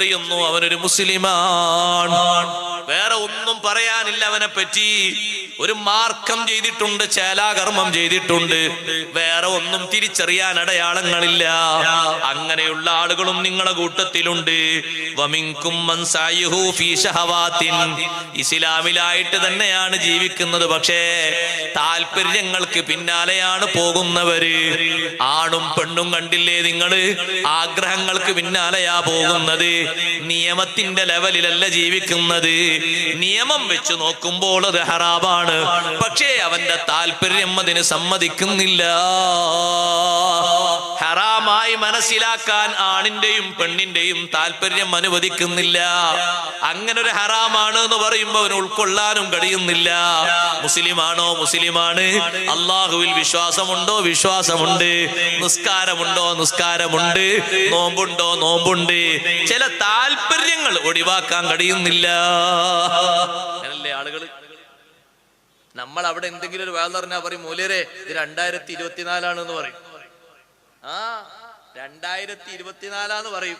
അറിയുന്നു അവനൊരു മുസ്ലിമാണ്. വേറെ ഒന്നും പറയാനില്ല അവനെ പറ്റി ഒരു മാർക്കം ചെയ്തിട്ടുണ്ട് ചേലാകർമ്മം ചെയ്തിട്ടുണ്ട്. വേറെ ഒന്നും തിരിച്ചറിയാൻ അടയാളങ്ങളില്ല. അങ്ങനെയുള്ള ആളുകളും നിങ്ങളെ കൂട്ടത്തിലുണ്ട്. ഇസ്ലാമിലായിട്ട് തന്നെയാണ് ജീവിക്കുന്നത്. പക്ഷേ താല്പര്യങ്ങൾക്ക് പിന്നാലെയാണ് പോകുന്നവര്. ആണും പെണ്ണും കണ്ടില്ലേ നിങ്ങൾ? ആഗ്രഹങ്ങൾക്ക് പിന്നാലെയാ പോകുന്നത്. നിയമത്തിന്റെ ലെവലിലല്ല ജീവിക്കുന്നത്. നിയമം വെച്ച് നോക്കുമ്പോൾ അത് ഹറാബാണ് പക്ഷേ അവന്റെ താല്പര്യം അതിന് സമ്മതിക്കുന്നില്ല. ഹറാമായി മനസ്സിലാക്കാൻ ആണിന്റെയും പെണ്ണിന്റെയും താല്പര്യം അനുവദിക്കുന്നില്ല. അങ്ങനെ ഒരു ഹറാമാണ് എന്ന് പറയുമ്പോൾ അവന് ഉൾക്കൊള്ളാനും കഴിയുന്നില്ല. മുസ്ലിമാണോ മുസ്ലിമാണ്? അള്ളാഹുവിൽ വിശ്വാസമുണ്ടോ? വിശ്വാസമുണ്ട്. നിസ്കാരമുണ്ടോ? നിസ്കാരമുണ്ട്. നോമ്പുണ്ടോ? നോമ്പുണ്ട്. ചില താല്പര്യങ്ങൾ ഒഴിവാക്കാൻ കഴിയുന്നില്ല. ആളുകൾ നമ്മൾ അവിടെ എന്തെങ്കിലും ഒരു വേല പറഞ്ഞാൽ പറയും മൂലരെ ഇത് രണ്ടായിരത്തി ഇരുപത്തിനാലാണ് എന്ന് പറയും. ആ രണ്ടായിരത്തി ഇരുപത്തിനാലാന്ന് പറയും.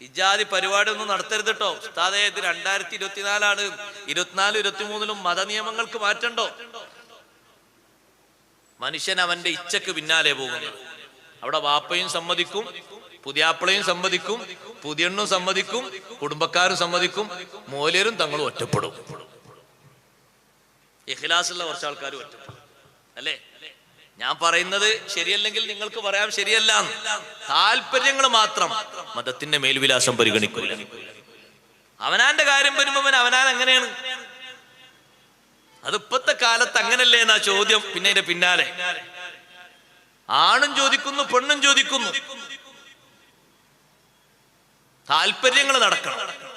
ഇജാതി പരിപാടി ഒന്നും നടത്തരുത് കേട്ടോ ഉസ്താദേ ഇത് രണ്ടായിരത്തി ഇരുപത്തിനാലാണ് ഇരുപത്തിനാല് ഇരുപത്തി മൂന്നിലും മതനിയമങ്ങൾക്ക് മാറ്റണ്ടോ? മനുഷ്യൻ അവന്റെ ഇച്ഛക്ക് പിന്നാലെ പോകുന്നു. അവിടെ വാപ്പയും സമ്മതിക്കും പുതിയാപ്പിളയും സമ്മതിക്കും പുതിയണ്ണും സമ്മതിക്കും കുടുംബക്കാരും സമ്മതിക്കും മൂലരും തങ്ങളും ഒറ്റപ്പെടും. ഇഖ്ലാസുള്ള കുറച്ച് ആൾക്കാരും ഒറ്റപ്പെടും. അല്ലേ? ഞാൻ പറയുന്നത് ശരിയല്ലെങ്കിൽ നിങ്ങൾക്ക് പറയാം ശരിയല്ല. താല്പര്യങ്ങൾ മാത്രം മതത്തിന്റെ മേൽവിലാസം പരിഗണിക്കില്ല അവനാന്റെ കാര്യം വരുമ്പോ അവനാൻ അങ്ങനെയാണ് അത് ഇപ്പത്തെ കാലത്ത് അങ്ങനല്ലേ എന്നാ ചോദ്യം പിന്നെ പിന്നാലെ. ആണും ചോദിക്കുന്നു പെണ്ണും ചോദിക്കുന്നു. താല്പര്യങ്ങൾ നടക്കണം.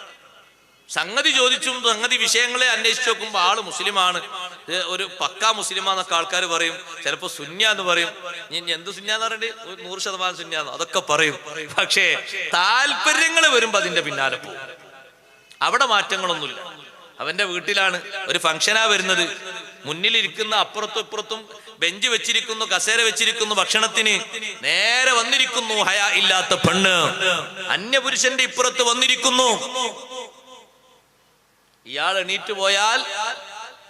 സംഗതി ചോദിച്ചും സംഗതി വിഷയങ്ങളെ അന്വേഷിച്ച് നോക്കുമ്പോൾ ആൾ മുസ്ലിമാണ്. ഒരു പക്കാ മുസ്ലിമാന്നൊക്കെ ആൾക്കാർ പറയും. ചിലപ്പോ സുന്യ എന്ന് പറയും ഞാൻ എന്ത് സുന്യാന്ന് ഒരു നൂറ് ശതമാനം സുന്യാന്ന് അതൊക്കെ പറയും. പക്ഷേ താല്പര്യങ്ങൾ വരുമ്പോ അതിന്റെ പിന്നാലെ പോകും. അവിടെ മാറ്റങ്ങളൊന്നുമില്ല. അവന്റെ വീട്ടിലാണ് ഒരു ഫംഗ്ഷനാ വരുന്നത്. മുന്നിലിരിക്കുന്ന അപ്പുറത്തും ഇപ്പുറത്തും ബെഞ്ച് വെച്ചിരിക്കുന്നു കസേര വെച്ചിരിക്കുന്നു ഭക്ഷണത്തിന്. നേരെ വന്നിരിക്കുന്നു ഹയാ ഇല്ലാത്ത പെണ്ണ്. അന്യപുരുഷന്റെ ഇപ്പുറത്ത് വന്നിരിക്കുന്നു. ഇയാൾ എണീറ്റ് പോയാൽ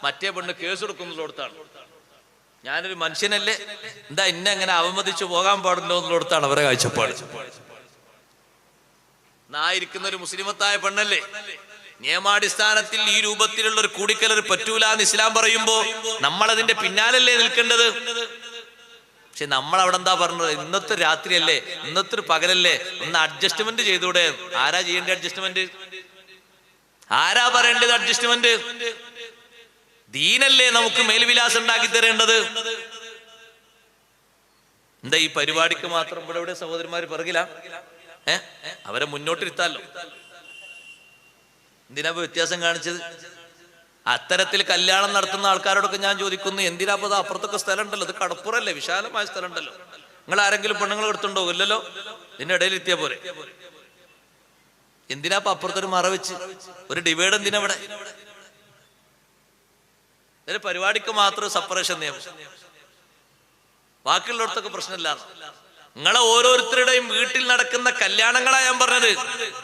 മറ്റേ പെണ്ണ് കേസ് കൊടുക്കുന്നിടത്താണ് ഞാനൊരു മനുഷ്യനല്ലേ? എന്താ ഇന്നെ അങ്ങനെ അവമതിച്ചു പോകാൻ പാടില്ലോ എന്നുള്ളടത്താണ് അവരെ കാഴ്ചപ്പാട്. നായിരിക്കുന്ന ഒരു മുസ്ലിമത്തായ പെണ്ണല്ലേ? നിയമാടിസ്ഥാനത്തിൽ ഈ രൂപത്തിലുള്ള ഒരു കൂടിക്കലർ പറ്റൂല എന്ന് ഇസ്ലാം പറയുമ്പോ നമ്മളതിന്റെ പിന്നാലല്ലേ നിൽക്കേണ്ടത്? പക്ഷെ നമ്മൾ അവിടെ എന്താ പറഞ്ഞത്? ഇന്നത്തെ രാത്രിയല്ലേ? ഇന്നത്തെ ഒരു പകലല്ലേ? ഒന്ന് അഡ്ജസ്റ്റ്മെന്റ് ചെയ്തൂടെ? ആരാ ചെയ്യേണ്ട അഡ്ജസ്റ്റ്മെന്റ് ആരാ പറയേണ്ടത് അഡ്ജസ്റ്റ്മെന്റ് ദീനല്ലേ നമുക്ക് മേൽവിലാസം ഉണ്ടാക്കി തരേണ്ടത്? എന്താ ഈ പരിപാടിക്ക് മാത്രം ഇവിടെ ഇവിടെ സഹോദരന്മാർ പിറകില? ഏ? അവരെ മുന്നോട്ടിരുത്താലോ? എന്തിനാ വ്യത്യാസം കാണിച്ചത്? അത്തരത്തിൽ കല്യാണം നടത്തുന്ന ആൾക്കാരോടൊക്കെ ഞാൻ ചോദിക്കുന്നു എന്തിനാ അപ്പൊ അപ്പുറത്തൊക്കെ സ്ഥലം ഉണ്ടല്ലോ അത് കടപ്പുറല്ലേ? വിശാലമായ സ്ഥലം ഉണ്ടല്ലോ നിങ്ങൾ ആരെങ്കിലും പെണ്ണുങ്ങൾ എടുത്തുണ്ടോ? ഇല്ലല്ലോ? ഇതിന്റെ ഇടയിൽ എത്തിയ പോലെ എന്തിനാ ഇപ്പൊ അപ്പുറത്തൊരു മറ വെച്ച്? ഒരു ഡിവൈഡ് എന്തിനാ ഇവിടെ? ഒരു പരിപാടിക്ക് മാത്രം സപ്പറേഷൻ നിയമം. ബാക്കിയുള്ളിടത്തൊക്കെ പ്രശ്നമില്ല. നിങ്ങളെ ഓരോരുത്തരുടെയും വീട്ടിൽ നടക്കുന്ന കല്യാണങ്ങളാ ഞാൻ പറഞ്ഞത്.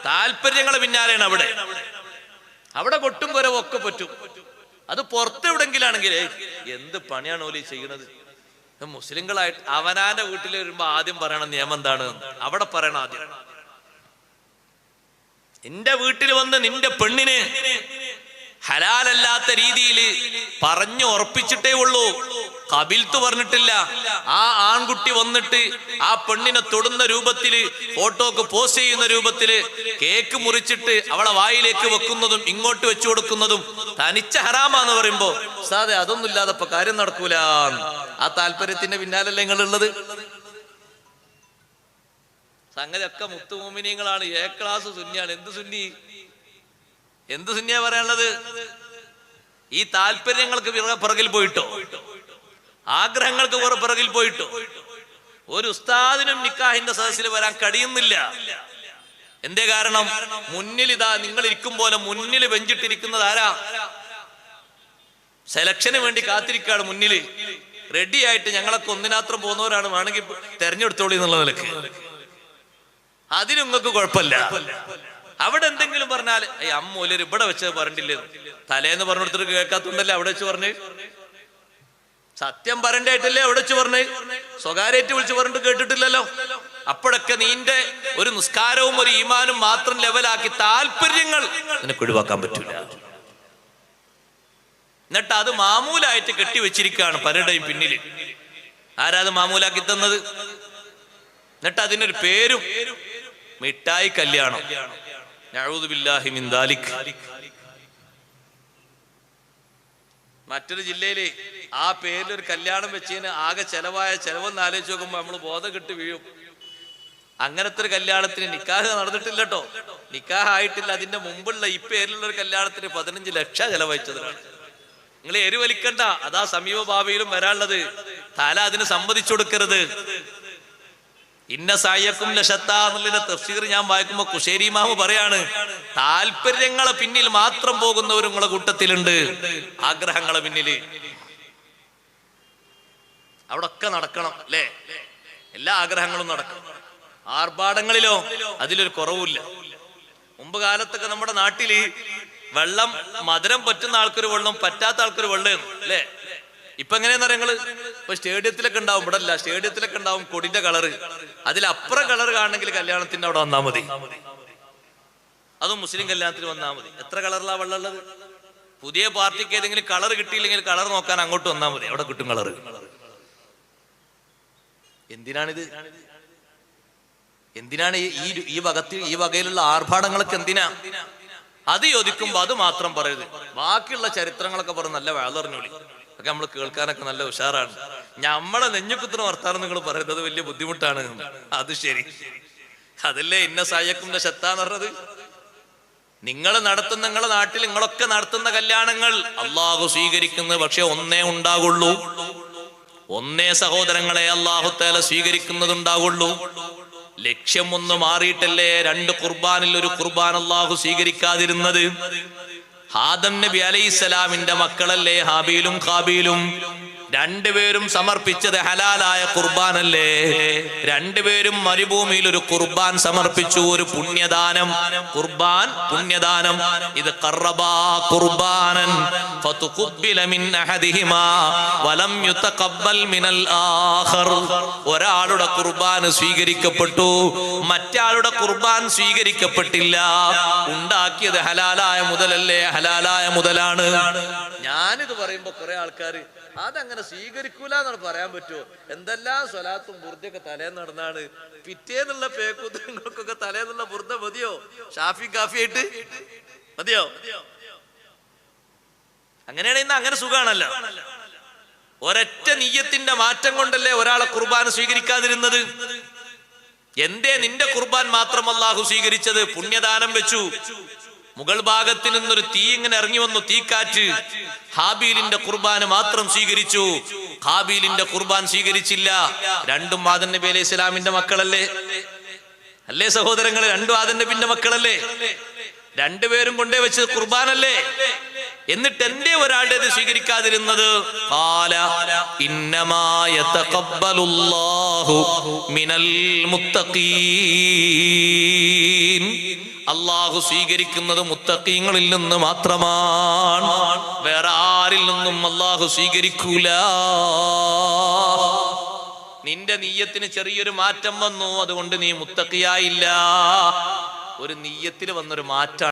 താല്പര്യങ്ങളെ പിന്നാലെയാണ് അവിടെ. അവിടെ കൊട്ടും കുരവും ഒക്കെ പറ്റും. അത് പുറത്തെവിടെങ്കിലാണെങ്കിൽ എന്ത് പണിയാണ് ഓലി ചെയ്യണത്? ഇത് മുസ്ലിങ്ങളായിട്ട് അവനാന്റെ വീട്ടിൽ വരുമ്പോ ആദ്യം പറയണ നിയമം എന്താണ്? അവിടെ പറയണം ആദ്യം. നിന്റെ വീട്ടിൽ വന്ന് നിന്റെ പെണ്ണിന് ഹലാലല്ലാത്ത രീതിയിൽ പറഞ്ഞു ഉറപ്പിച്ചിട്ടേ ഉള്ളൂ. കബിൽത്ത് പറഞ്ഞിട്ടില്ല. ആ ആൺകുട്ടി വന്നിട്ട് ആ പെണ്ണിനെ തൊടുന്ന രൂപത്തിൽ ഫോട്ടോക്ക് പോസ്റ്റ് ചെയ്യുന്ന രൂപത്തിൽ കേക്ക് മുറിച്ചിട്ട് അവളെ വായിലേക്ക് വെക്കുന്നതും ഇങ്ങോട്ട് വെച്ചു കൊടുക്കുന്നതും തനിച്ച ഹറാമാന്ന് പറയുമ്പോ സാതെ അതൊന്നും ഇല്ലാതെ കാര്യം നടക്കൂല ആ താല്പര്യത്തിന്റെ പിന്നാലല്ലേ നിങ്ങളുള്ളത് സംഗതി ഒക്കെ മുത്തുമോമിനിയങ്ങളാണ് എ ക്ലാസ് സുന്നിയാണ്. എന്ത് സുന്നി? എന്ത് സുന്നിയാ പറയാനുള്ളത്? ഈ താല്പര്യങ്ങൾക്ക് പിറ- പിറകിൽ പോയിട്ടോ? ആഗ്രഹങ്ങൾക്ക് പുറ- പിറകിൽ പോയിട്ടോ? ഒരു ഉസ്താദിനും നിക്കാഹിന്റെ സദസ്സിൽ വരാൻ കഴിയുന്നില്ല. എന്തേ കാരണം? മുന്നിൽ ഇതാ നിങ്ങൾ ഇരിക്കും പോലെ മുന്നിൽ വെഞ്ചിട്ടിരിക്കുന്നത് ആരാ? സെലക്ഷന് വേണ്ടി കാത്തിരിക്കുകയാണ് മുന്നിൽ റെഡി ആയിട്ട് ഞങ്ങളൊക്കെ ഒന്നിനാത്രം പോകുന്നവരാണ്. വേണമെങ്കിൽ തെരഞ്ഞെടുത്തോളി എന്നുള്ള നിലയ്ക്ക്. അതിന് നിങ്ങൾക്ക് കുഴപ്പമില്ല. അവിടെ എന്തെങ്കിലും പറഞ്ഞാൽ ഈ അമ്മൂലര് ഇവിടെ വെച്ച് പറഞ്ഞില്ലേ തലേന്ന് പറഞ്ഞു കൊടുത്തിട്ട് കേൾക്കാത്തോണ്ടല്ലേ അവിടെ വെച്ച് പറഞ്ഞു? സത്യം പറയണ്ടായിട്ടല്ലേ അവിടെ വെച്ച് പറഞ്ഞു? സ്വകാര്യായിട്ട് വിളിച്ച് പറഞ്ഞിട്ട് കേട്ടിട്ടില്ലല്ലോ. അപ്പോഴൊക്കെ നിന്റെ ഒരു നിസ്കാരവും ഒരു ഈമാനും മാത്രം ലെവലാക്കി താല്പര്യങ്ങൾ നിനക്ക് ഒഴിവാക്കാൻ പറ്റൂല. എന്നിട്ട് അത് മാമൂലായിട്ട് കെട്ടിവെച്ചിരിക്കുകയാണ് പലരുടെയും പിന്നിൽ ആരാ അത് മാമൂലാക്കി തന്നത്? എന്നിട്ട് അതിനൊരു പേരും മിഠായി കല്യാണം. ബില്ലാഹി മിൻ മറ്റൊരു ജില്ലയിൽ ആ പേരിൽ ഒരു കല്യാണം വെച്ചതിന് ആകെ ചെലവായ ചെലവെന്ന് ആലോചിച്ച് നോക്കുമ്പോ നമ്മൾ ബോധം കിട്ടി വീഴും. അങ്ങനത്തെ ഒരു കല്യാണത്തിന് നിക്കാഹ് നടന്നിട്ടില്ല കേട്ടോ നിക്കാഹ് ആയിട്ടില്ല അതിന്റെ മുമ്പുള്ള ഈ പേരിലുള്ള ഒരു കല്യാണത്തിന് പതിനഞ്ച് ലക്ഷം ചെലവഴിച്ചതിനാണ്. നിങ്ങൾ എരിവലിക്കണ്ട. അതാ സമീപ ഭാവിയിലും വരാനുള്ളത്. തല അതിന് സമ്മതിച്ചു കൊടുക്കരുത്. ഇന്ന സായക്കും ലശത്ത തഫ്സീർ ഞാൻ വായിക്കുമ്പോ കുശേരി മാമു പറയാണ് താല്പര്യങ്ങളെ പിന്നിൽ മാത്രം പോകുന്നവരും നിങ്ങളെ കൂട്ടത്തിലുണ്ട് ആഗ്രഹങ്ങളെ പിന്നിൽ. അവിടെ ഒക്കെ നടക്കണം അല്ലേ? എല്ലാ ആഗ്രഹങ്ങളും നടക്കണം. ആർഭാടങ്ങളിലോ അതിലൊരു കുറവില്ല മുമ്പ് കാലത്തൊക്കെ നമ്മുടെ നാട്ടിൽ വെള്ളം മധുരം പറ്റുന്ന ആൾക്കൊരു വെള്ളം പറ്റാത്ത ആൾക്കൊരു വെള്ളം അല്ലേ? ഇപ്പൊ എങ്ങനെയാന്ന് നിങ്ങൾ? ഇപ്പൊ സ്റ്റേഡിയത്തിലൊക്കെ ഉണ്ടാവും ഇവിടെ അല്ല സ്റ്റേഡിയത്തിലൊക്കെ ഉണ്ടാവും കൊടിന്റെ കളറ്. അതിലപ്പുറം കളർ കാണണമെങ്കിൽ കല്യാണത്തിന്റെ അവിടെ വന്നാൽ മതി. അതും മുസ്ലിം കല്യാണത്തിന് വന്നാൽ മതി. എത്ര കളറിലാ വെള്ളമുള്ളത് പുതിയ പാർട്ടിക്ക് ഏതെങ്കിലും കളർ കിട്ടിയില്ലെങ്കിൽ കളർ നോക്കാൻ അങ്ങോട്ട് വന്നാൽ മതി. അവിടെ കിട്ടും കളർ എന്തിനാണിത്? എന്തിനാണ് ഈ- ഈ ഈ വകത്തിൽ ഈ വകയിലുള്ള ആർഭാടങ്ങളൊക്കെ എന്തിനാ? അത് യോജിക്കുമ്പോ അത് മാത്രം പറയരുത്. ബാക്കിയുള്ള ചരിത്രങ്ങളൊക്കെ പറഞ്ഞ് നല്ല വേളറിഞ്ഞോളി. ഒക്കെ നമ്മൾ കേൾക്കാനൊക്കെ നല്ല ഉഷാറാണ്. ഞമ്മളെ നെഞ്ഞുക്കുത്തിന് വർത്താനം നിങ്ങൾ പറയുന്നത് വലിയ ബുദ്ധിമുട്ടാണ്. അത് ശരി. അതല്ലേ ഇന്ന സായക്കും ശത്താന്ന് പറഞ്ഞത്? നിങ്ങൾ നടത്തുന്ന നിങ്ങളെ നാട്ടിൽ നിങ്ങളൊക്കെ നടത്തുന്ന കല്യാണങ്ങൾ അള്ളാഹു സ്വീകരിക്കുന്നത് പക്ഷെ ഒന്നേ ഉണ്ടാകുള്ളൂ ഒന്നേ സഹോദരങ്ങളെ അള്ളാഹു അള്ളാഹുത്തേല സ്വീകരിക്കുന്നതുണ്ടാകുള്ളൂ ലക്ഷ്യം ഒന്ന് മാറിയിട്ടല്ലേ രണ്ട് കുർബാനിൽ ഒരു കുർബാൻ അള്ളാഹു സ്വീകരിക്കാതിരുന്നത്? ഹാദം നബി അലൈഹിസ്സലാമിന്റെ മക്കളല്ലേ ഹാബീലും ഖാബീലും? രണ്ടുപേരും സമർപ്പിച്ചത് ഹലാലായ കുർബാനല്ലേ? രണ്ടുപേരും മരുഭൂമിയിൽ ഒരു കുർബാൻ സമർപ്പിച്ചു ഒരു പുണ്യദാനം. കുർബാൻ പുണ്യദാനം. ഇത് കറബാ കുർബാനൻ. ഒരാളുടെ കുർബാൻ സ്വീകരിക്കപ്പെട്ടു മറ്റാളുടെ കുർബാൻ സ്വീകരിക്കപ്പെട്ടില്ല. ഉണ്ടാക്കിയത് ഹലാലായ മുതലല്ലേ? ഹലാലായ മുതലാണ്. ഞാനിത് പറയുമ്പോ കുറെ ആൾക്കാർ അതങ്ങനെ സ്വീകരിക്കൂല എന്നാണ് പറയാൻ പറ്റുമോ എന്തെല്ലാം സ്വലാത്തും ബുർദയൊക്കെ തലേന്ന് നടന്നാണ്? പിറ്റേന്നുള്ള പേക്കൂത്തങ്ങൾക്കൊക്കെ തലേന്നുള്ള ബുർദ മതിയോ? ഷാഫി കാഫി ആയിട്ട് മതിയോ? അങ്ങനെയാണ് ഇന്ന് അങ്ങനെ സുഖമാണല്ലോ ഒരൊറ്റ നീയത്തിന്റെ മാറ്റം കൊണ്ടല്ലേ ഒരാളെ കുർബാന സ്വീകരിക്കാതിരുന്നത്? എന്തേ നിന്റെ കുർബാൻ മാത്രം അല്ലാഹു സ്വീകരിച്ചത്? പുണ്യദാനം വെച്ചു. മുകൾ ഭാഗത്ത് നിന്നൊരു തീ ഇങ്ങനെ ഇറങ്ങി വന്നു തീക്കാറ്റ്. ഹാബീലിന്റെ കുർബാന മാത്രം സ്വീകരിച്ചു. ഹാബീലിന്റെ കുർബാൻ സ്വീകരിച്ചില്ല. രണ്ടും ആദൻ നബി അലൈഹി ഇസ്ലാമിന്റെ മക്കളല്ലേ? അല്ലേ സഹോദരങ്ങൾ രണ്ടും ആദൻ നബിന്റെ മക്കളല്ലേ? രണ്ടുപേരും കൊണ്ടേ വെച്ചത് കുർബാനല്ലേ? എന്നിട്ട് എന്റെ ഒരാളുടേത് സ്വീകരിക്കാതിരുന്നത്? ഖാല ഇന്നമാ യതഖബ്ബലുല്ലാഹു മിനൽ മുത്തഖീൻ. അള്ളാഹു സ്വീകരിക്കുന്നത് മുത്തക്കീങ്ങളിൽ നിന്ന് മാത്രമാണ്. വേറെ ആരിൽ നിന്നും അള്ളാഹു സ്വീകരിക്കൂല. നിന്റെ നീയത്തിന് ചെറിയൊരു മാറ്റം വന്നു അതുകൊണ്ട് നീ മുത്തക്കിയായില്ല ഒരു നീയത്തിൽ വന്നൊരു മാറ്റാണ്